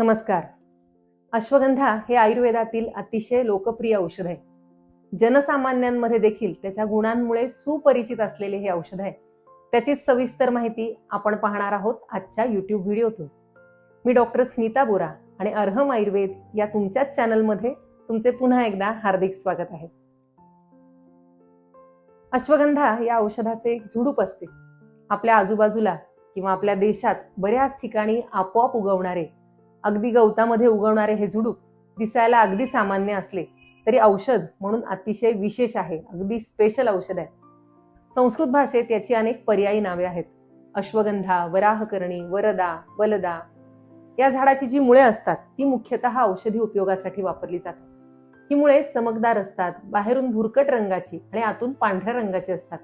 नमस्कार. अश्वगंधा हे आयुर्वेदातील अतिशय लोकप्रिय औषध आहे. जनसामान्यांमध्ये देखील त्याच्या गुणांमुळे सुपरिचित असलेले हे औषध आहे. त्याची सविस्तर माहिती आपण पाहणार आहोत आजच्या युट्यूब व्हिडिओतून. मी डॉक्टर स्मिता बोरा आणि अर्हम आयुर्वेद या तुमच्याच चॅनलमध्ये तुमचे पुन्हा एकदा हार्दिक स्वागत आहे. अश्वगंधा या औषधाचे एक झुडूप असते. आपल्या आजूबाजूला किंवा आपल्या देशात बऱ्याच ठिकाणी आपोआप उगवणारे अगदी गवतामध्ये उगवणारे हे झुडूप दिसायला अगदी सामान्य असले तरी औषध म्हणून अतिशय विशेष आहे अगदी स्पेशल औषध आहे. संस्कृत भाषेत याची अनेक पर्यायी नावे आहेत. अश्वगंधा वराहकर्णी वरदा बलदा या झाडाची जी मुळे असतात ती मुख्यतः औषधी उपयोगासाठी वापरली जातात. ही मुळे चमकदार असतात बाहेरून भुरकट रंगाची आणि आतून पांढऱ्या रंगाची असतात.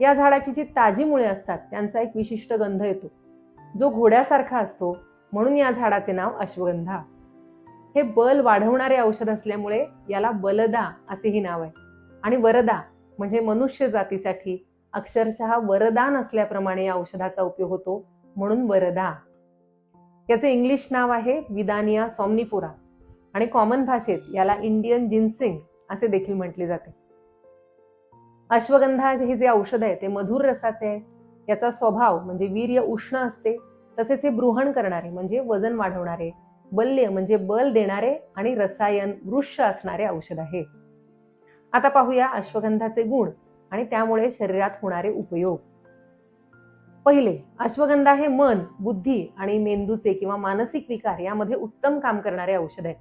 या झाडाची जी ताजी मुळे असतात त्यांचा एक विशिष्ट गंध येतो. जो घोड्यासारखा असतो म्हणून या झाडाचे नाव अश्वगंधा. हे बल वाढवणारे औषध असल्यामुळे याला बलदा असेही नाव आहे. आणि वरदा म्हणजे मनुष्य जातीसाठी अक्षरशः वरदान असल्याप्रमाणे या औषधाचा उपयोग होतो म्हणून वरदा. याचे इंग्लिश नाव आहे विदानिया सॉम्निफोरा. आणि कॉमन भाषेत याला इंडियन जिन्सिंग असे देखील म्हटले जाते. अश्वगंधा हे जे औषध आहे ते मधुर रसाचे आहे. याचा स्वभाव म्हणजे वीर्य उष्ण असते. तसेच हे बृहण करणारे म्हणजे वजन वाढवणारे बल्य म्हणजे बल देणारे आणि रसायन वृक्ष असणारे औषध आहे. आता पाहूया अश्वगंधाचे गुण आणि त्यामुळे शरीरात होणारे उपयोग. पहिले अश्वगंधा हे मन बुद्धी आणि मेंदूचे किंवा मानसिक विकार यामध्ये उत्तम काम करणारे औषध आहे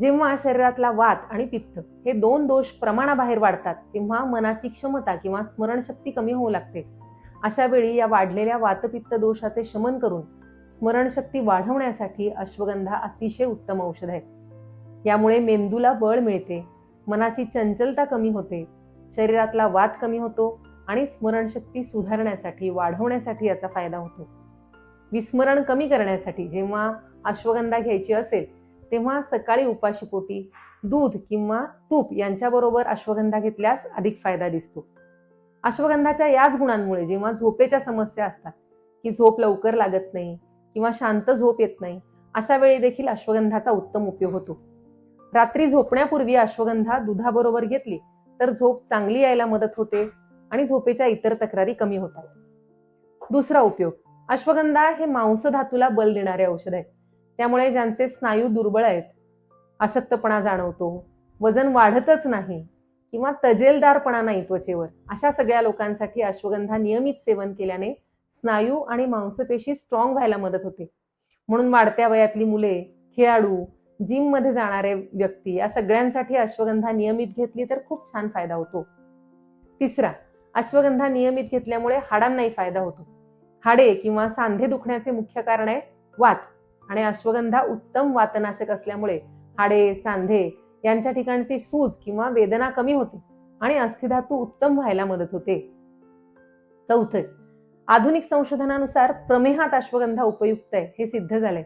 जेव्हा शरीरातला वात आणि पित्त हे दोन दोष प्रमाणाबाहेर वाढतात तेव्हा मनाची क्षमता किंवा स्मरणशक्ती कमी होऊ लागते. अशा वेळी या वाढलेल्या वातपित्त दोषाचे शमन करून स्मरणशक्ती वाढवण्यासाठी अश्वगंधा अतिशय उत्तम औषध आहे यामुळे मेंदूला बळ मिळते मनाची चंचलता कमी होते शरीरातला वात कमी होतो आणि स्मरणशक्ती सुधारण्यासाठी वाढवण्यासाठी याचा फायदा होतो. विस्मरण कमी करण्यासाठी जेव्हा अश्वगंधा घ्यायची असेल तेव्हा सकाळी उपाशीपोटी दूध किंवा तूप यांच्याबरोबर अश्वगंधा घेतल्यास अधिक फायदा दिसतो. अश्वगंधाच्या याच गुणांमुळे जेव्हा झोपेच्या समस्या असतात की झोप लवकर लागत नाही किंवा शांत झोप येत नाही अशा वेळी देखील अश्वगंधाचा उत्तम उपयोग होतो. रात्री झोपण्यापूर्वी अश्वगंधा दुधाबरोबर घेतली तर झोप चांगली यायला मदत होते आणि झोपेच्या इतर तक्रारी कमी होतात. दुसरा उपयोग अश्वगंधा हे मांस धातूला बल देणारे औषध आहे त्यामुळे ज्यांचे स्नायू दुर्बळ आहेत अशक्तपणा जाणवतो वजन वाढतच नाही किंवा तजेलदारपणा नाही त्वचेवर. अशा सगळ्या लोकांसाठी अश्वगंधा नियमित सेवन केल्याने स्नायू आणि मांसपेशी स्ट्रॉंग व्हायला मदत होते. म्हणून वाढत्या वयातली मुले खेळाडू जिममध्ये जाणारे व्यक्ती या सगळ्यांसाठी अश्वगंधा नियमित घेतली तर खूप छान फायदा होतो. तिसरा अश्वगंधा नियमित घेतल्यामुळे हाडांनाही फायदा होतो. हाडे किंवा सांधे दुखण्याचे मुख्य कारण आहे वात. आणि अश्वगंधा उत्तम वातनाशक असल्यामुळे हाडे सांधे यांच्या ठिकाणची सूज किंवा वेदना कमी होते आणि अस्थिधातू उत्तम व्हायला मदत होते. चौथे आधुनिक संशोधनानुसार प्रमेहात अश्वगंधा उपयुक्त आहे हे सिद्ध झालंय.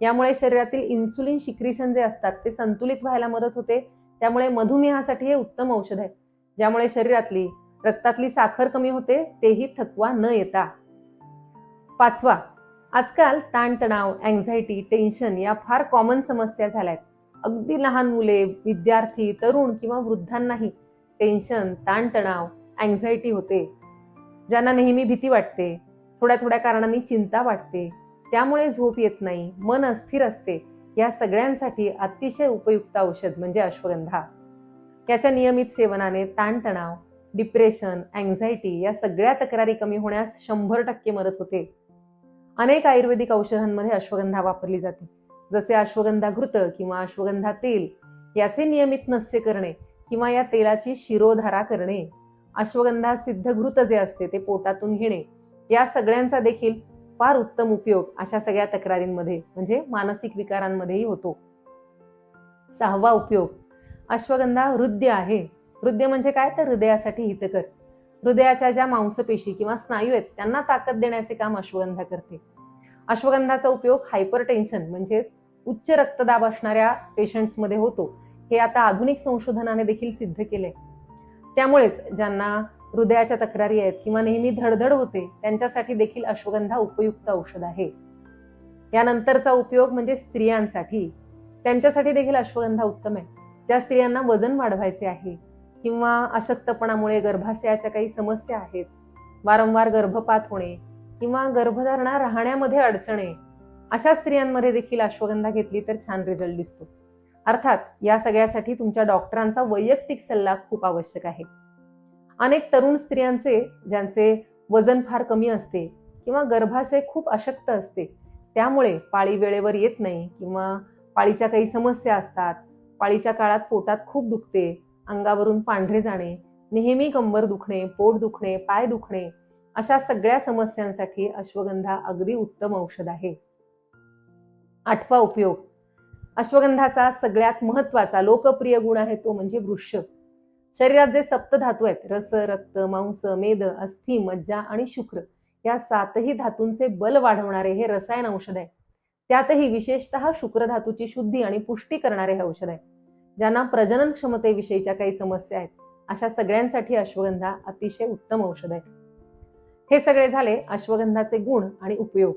यामुळे शरीरातील इन्सुलिन शिक्रिशन जे असतात ते संतुलित व्हायला मदत होते. त्यामुळे मधुमेहासाठी हे उत्तम औषध आहे ज्यामुळे शरीरातली रक्तातली साखर कमी होते तेही थकवा न येता. पाचवा आजकाल ताणतणाव अँझायटी टेन्शन या फार कॉमन समस्या झाल्या आहेत अगदी लहान मुले विद्यार्थी तरुण किंवा वृद्धांनाही टेन्शन ताणतणाव अँझायटी होते. ज्यांना नेहमी भीती वाटते थोड्या थोड्या कारणांनी चिंता वाटते त्यामुळे झोप येत नाही मन अस्थिर असते या सगळ्यांसाठी अतिशय उपयुक्त औषध म्हणजे अश्वगंधा. याच्या नियमित सेवनाने ताणतणाव डिप्रेशन अँझायटी या सगळ्या तक्रारी कमी होण्यास शंभर टक्के मदत होते. अनेक आयुर्वेदिक औषधांमध्ये अश्वगंधा वापरली जाते. जसे अश्वगंधा घृत किंवा अश्वगंधा तेल याचे नियमित नस्य करणे किंवा या तेलाची शिरोधारा करणे अश्वगंधा सिद्ध घृत जे असते ते पोटातून घेणे या सगळ्यांचा देखील फार उत्तम उपयोग अशा सगळ्या तक्रारींमध्ये म्हणजे मानसिक विकारांमध्येही होतो. सहावा उपयोग अश्वगंधा हृदय आहे. हृदय म्हणजे काय? तर हृदयासाठी हितकर. हृदयाच्या ज्या मांसपेशी किंवा स्नायू आहेत त्यांना ताकद देण्याचे काम अश्वगंधा करते. अश्वगंधाचा उपयोग हायपर टेन्शन म्हणजेच उच्च रक्तदाब असणाऱ्या पेशंट्समध्ये होतो. हे आता आधुनिक संशोधनाने देखील सिद्ध केले. त्यामुळेच ज्यांना हृदयाच्या तक्रारी आहेत किंवा नेहमी धडधड होते त्यांच्यासाठी देखील अश्वगंधा उपयुक्त औषध आहे. यानंतरचा उपयोग म्हणजे स्त्रियांसाठी. त्यांच्यासाठी देखील अश्वगंधा उत्तम आहे. ज्या स्त्रियांना वजन वाढवायचे आहे किंवा अशक्तपणामुळे गर्भाशयाच्या काही समस्या आहेत वारंवार गर्भपात होणे किंवा गर्भधारणा राहण्यामध्ये अडचणे अशा स्त्रियांमध्ये देखील अश्वगंधा घेतली तर छान रिझल्ट दिसतो. अर्थात या सगळ्यासाठी तुमच्या डॉक्टरांचा वैयक्तिक सल्ला खूप आवश्यक आहे. अनेक तरुण स्त्रियांचे ज्यांचे वजन फार कमी असते किंवा गर्भाशय खूप अशक्त असते त्यामुळे पाळी वेळेवर येत नाही किंवा पाळीच्या काही समस्या असतात पाळीच्या काळात पोटात खूप दुखते अंगावरून पांढरे जाणे नेहमी कंबर दुखणे पोट दुखणे पाय दुखणे अशा सगळ्या समस्यांसाठी अश्वगंधा अगदी उत्तम औषध आहे. आठवा उपयोग. अश्वगंधाचा सगळ्यात महत्त्वाचा लोकप्रिय गुण आहे तो म्हणजे वृक्ष. शरीरात जे सप्त धातू आहेत रस रक्त मांस मेद अस्थि मज्जा आणि शुक्र या सातही धातूंचे बल वाढवणारे हे रसायन औषध आहे. त्यातही विशेषतः शुक्र धातूची शुद्धी आणि पुष्टी करणारे हे औषध आहे. ज्यांना प्रजनन क्षमतेविषयीच्या काही समस्या आहेत अशा सगळ्यांसाठी अश्वगंधा अतिशय उत्तम औषध आहे. हे सगळे झाले अश्वगंधाचे गुण आणि उपयोग.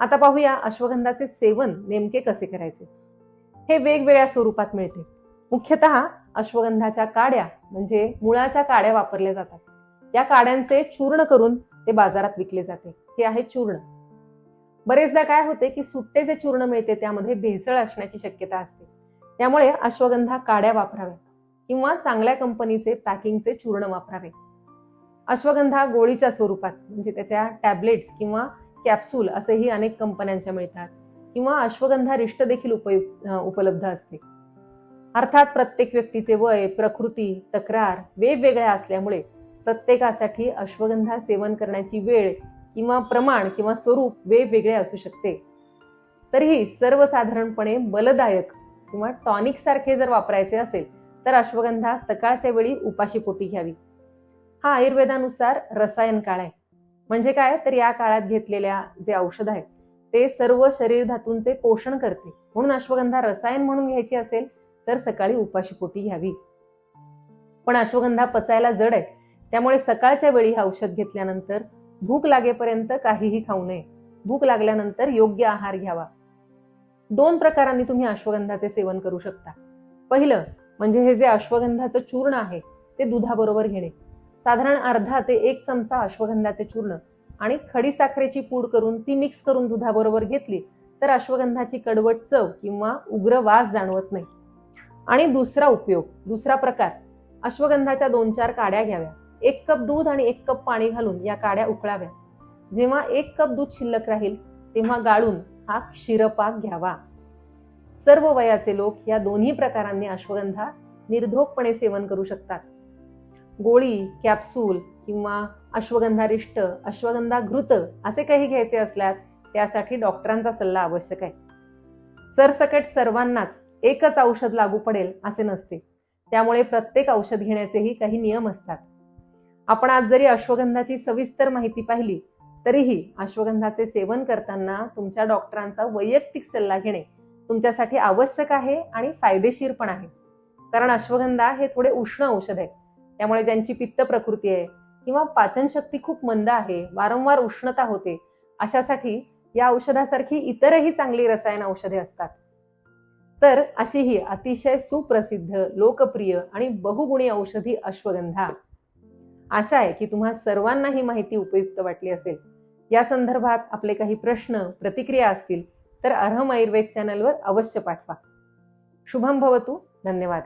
आता पाहूया अश्वगंधाचे सेवन नेमके कसे करायचे. हे वेगवेगळ्या स्वरूपात मिळते. मुख्यतः अश्वगंधाच्या काड्या म्हणजे मुळाच्या काड्या वापरल्या जातात. या काड्यांचे चूर्ण करून ते बाजारात विकले जाते. हे आहे चूर्ण. बरेचदा काय होते की सुट्टे जे चूर्ण मिळते त्यामध्ये भेसळ असण्याची शक्यता असते. त्यामुळे अश्वगंधा काड्या वापराव्या किंवा चांगल्या कंपनीचे पॅकिंगचे चूर्ण वापरावे. अश्वगंधा गोळीच्या स्वरूपात म्हणजे त्याच्या टॅबलेट्स किंवा कॅप्सूल असेही अनेक कंपन्यांच्या मिळतात. किंवा अश्वगंधा रिष्ट देखील उपयुक्त उपलब्ध असते. अर्थात प्रत्येक व्यक्तीचे वय प्रकृती तक्रार वेगवेगळ्या असल्यामुळे प्रत्येकासाठी अश्वगंधा सेवन करण्याची वेळ किंवा प्रमाण किंवा स्वरूप वेगवेगळे असू शकते. तरीही सर्वसाधारणपणे बलदायक किंवा टॉनिक सारखे जर वापरायचे असेल तर अश्वगंधा सकाळच्या वेळी उपाशीपोटी घ्यावी. हा आयुर्वेदानुसार रसायन काळ आहे. म्हणजे काय? तर या काळात घेतलेल्या जे औषध आहेत ते सर्व शरीर धातूंचे पोषण करते. म्हणून अश्वगंधा रसायन म्हणून घ्यायची असेल तर सकाळी उपाशीपोटी घ्यावी. पण अश्वगंधा पचायला जड आहे. त्यामुळे सकाळच्या वेळी हे औषध घेतल्यानंतर भूक लागेपर्यंत काहीही खाऊ नये. भूक लागल्यानंतर योग्य आहार घ्यावा. दोन प्रकारांनी तुम्ही अश्वगंधाचे सेवन करू शकता. पहिलं म्हणजे हे जे अश्वगंधाचं चूर्ण आहे ते दुधाबरोबर घेणे. साधारण अर्धा ते एक चमचा अश्वगंधाचे चूर्ण आणि खडी साखरेची पूड करून ती मिक्स करून दुधाबरोबर घेतली तर अश्वगंधाची कडवट चव किंवा उग्र वास जाणवत नाही. आणि दुसरा उपयोग दुसरा प्रकार अश्वगंधाच्या दोन चार काड्या घ्याव्या. एक कप दूध आणि एक कप पाणी घालून या काड्या उकळाव्या. जेव्हा एक कप दूध शिल्लक राहील तेव्हा गाळून हा क्षीरपाक घ्यावा. सर्व वयाचे लोक या दोन्ही प्रकारांनी अश्वगंधा निर्धोकपणे सेवन करू शकतात. गोळी कॅप्सूल किंवा अश्वगंधारिष्ट अश्वगंधा घृत असे काही घ्यायचे असल्यास त्यासाठी डॉक्टरांचा सल्ला आवश्यक आहे. सरसकट सर्वांनाच एकच औषध लागू पडेल असे नसते. त्यामुळे प्रत्येक औषध घेण्याचेही काही नियम असतात. आपण आज जरी अश्वगंधाची सविस्तर माहिती पाहिली तरीही अश्वगंधाचे सेवन करताना तुमच्या डॉक्टरांचा वैयक्तिक सल्ला घेणे तुमच्यासाठी आवश्यक आहे आणि फायदेशीर पण आहे. कारण अश्वगंधा हे थोडे उष्ण औषध आहे. त्यामुळे ज्यांची पित्त प्रकृती आहे किंवा पाचनशक्ती खूप मंद आहे वारंवार उष्णता होते अशासाठी या औषधासारखी इतरही चांगली रसायन औषधे असतात. तर अशी ही अतिशय सुप्रसिद्ध लोकप्रिय आणि बहुगुणी औषधी अश्वगंधा. आशा आहे की तुम्हा सर्वांना ही माहिती उपयुक्त वाटली असेल. या संदर्भात आपले काही प्रश्न प्रतिक्रिया असतील तर अर्हम आयुर्वेद चॅनलवर अवश्य पाठवा. शुभम भवतु धन्यवाद.